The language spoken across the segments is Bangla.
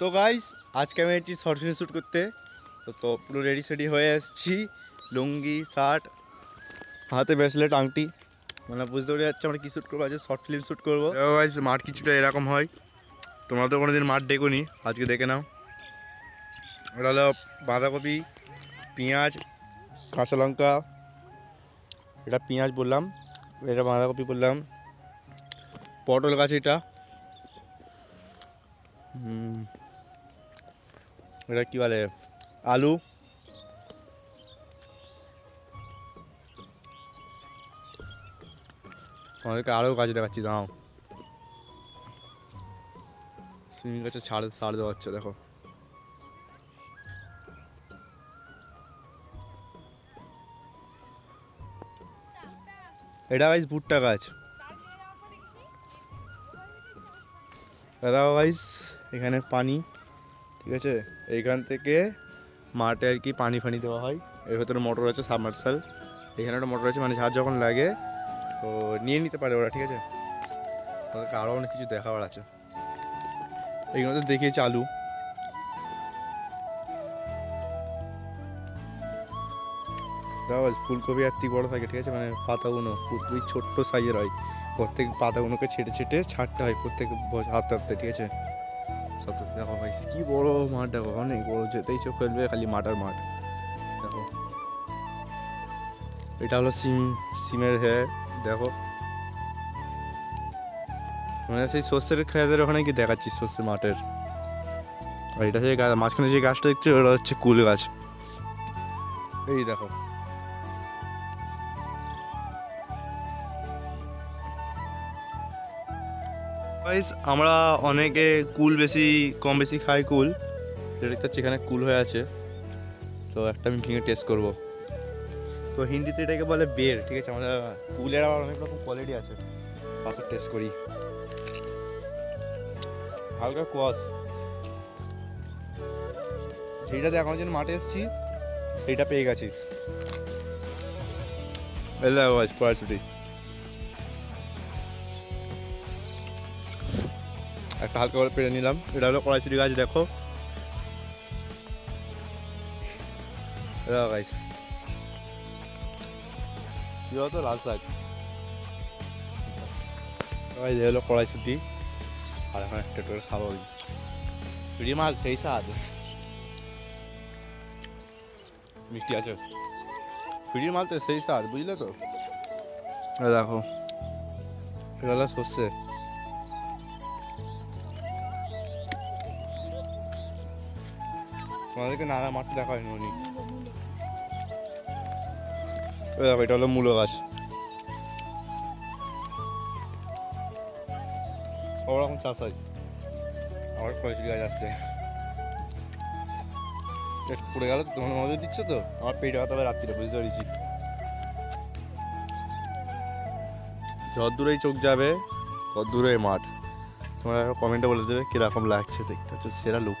তো গাইস আজকে আমি এসেছি শর্ট ফিল্ম শ্যুট করতে। তো তো পুরো রেডি সেডি হয়ে এসেছি লুঙ্গি শার্ট হাতে ব্রেসলেট আংটি। মানে বুঝতে পেরে যাচ্ছে আমরা কী শ্যুট করব, আজকে শর্ট ফিল্ম শ্যুট করব। গাইস মাঠ কিছুটা এরকম হয়। তোমরা তো কোনোদিন মাঠ দেখোনি, আজকে দেখে নাও। ওটা হলো বাঁধাকপি, পেঁয়াজ, কাঁচা লঙ্কা। এটা পেঁয়াজ বললাম, এটা বাঁধাকপি বললাম। পটল গাছ এটা। এটা কি বলে? আলু। আমাদেরকে আরও গাছ দেখাচ্ছি দাও সিমি গাছে ছাড় সার দেওয়া হচ্ছে, দেখো। এটা গাছ ভুট্টা গাছ। গাইস এখানে পানি, ঠিক আছে? এইখান থেকে মাঠে আর কি পানি ফানি দেওয়া হয়। এর ভেতরে মোটর আছে সাবমার্সাল এখানে একটা মোটর আছে মানে ঝাড় যখন লাগে, তো নিয়ে নিতে পারে ওরা, ঠিক আছে? তাদেরকে আরও অনেক কিছু দেখাবার আছে। এইগুলো তো দেখিয়েছি আলু দাও, ফুলকপি আর থেকে বড় থাকে, ঠিক আছে? মানে পাতাগুলো খুবই ছোট্ট সাইজের হয়। প্রত্যেক পাতাগুলোকে ছেটে ছেটে ছাড়তে হয়, প্রত্যেক হাতে হাতে ঠিক আছে? সব দেখো ভাই, কি বড় মাঠ, দেখো, অনেক বড়, যেতেই চোখ ফেলবে, খালি মাঠ আর মাঠ, দেখো। এটা হলো সিম, সিমের হ্যাঁ দেখো। মানে সেই শস্যের খেয়াদের ওখানে কি দেখাচ্ছি শস্য মাঠের? আর এটা গা- মাঝখানে যে গাছটা দেখছ, ওটা হচ্ছে কুল গাছ। এই দেখো। গাইস আমরা অনেকে কুল বেশি, কম বেশি খাই কুল। দেখতে পাচ্ছি এখানে কুল হয়ে আছে। তো একটা আমি ভেঙে টেস্ট করব। তো হিন্দিতে এটাকে বলে বের ঠিক আছে? আমরা কুলের আবার অনেক রকম কোয়ালিটি আছে। পাশে টেস্ট করি। হালকা কোয়াশ যেটাতে এখন যেন মাঠে এসেছি, সেইটা পেয়ে গেছি। এলা আওয়াজ পড়াচুটি একটা হালকা করে পেরে নিলাম। এটা হলো কড়াইশুটি গাছ দেখো। গাছ কি বলতো লাল শাক। গাছ হলো কড়াইশুটি আর এখন একটা করে খাব চুরি মাল সেই স্বাদ। মিষ্টি আছে। চুরির মাল তো সেই স্বাদ বুঝলে তো? দেখো এটা হলো সর্ষে। তোমাদেরকে নানা মাঠ দেখা হয়নি উনি দেখো, এটা হলো মূলো গাছ। সব রকম চাষ হয়। আবার কয়েকটি গাছ আসছে পেট পড়ে গেল, তোমার নজর দিচ্ছ তো? আমার পেটে ব্যথা হবে রাত্রিরে, বুঝতে পেরেছি। যত দূরেই চোখ যাবে, তত দূরে মাঠ। তোমরা কমেন্টে বলে দেবে কীরকম লাগছে দেখতে হচ্ছে সেরা লুক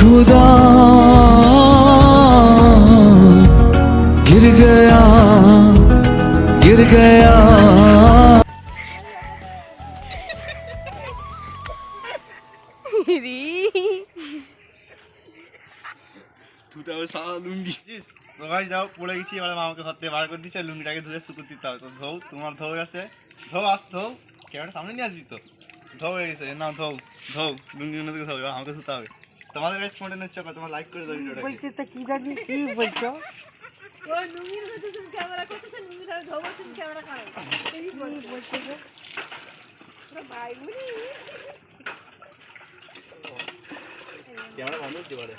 खुदा गिर गया गिर गया রি তুই তো সারা লুঙ্গি প্রকাশ দাও পড়ে গেছি এবার মামাকে ঘর থেকে বার করে দিচ্ছে লুঙ্গিটাকে ধুয়ে শুকুর দিতে হবে তো ধৌ তোমার ধৌ গেছে ধৌ আস ধৌ ক্যামেরা সামনে নিয়ে আসবি তো ধৌ হয়ে গেছে না ধৌ ধৌ লুঙ্গি থেকে ধৌ আমাকে শুতে হবে। তোমাদের গাইস কন্টেন্ট হচ্ছে তোমার লাইক করে দাও ভিডিওটাকে বলতে তো কি জানি কি বলছো? ও নুঙ্গির মধ্যে তুমি ক্যামেরা করতেছো নুঙ্গির আমি তুমি ক্যামেরা করো এই বলছো বলছো যে পুরো ভাই বুড়ি। ক্যামেরা বন্ধ হতে পারে।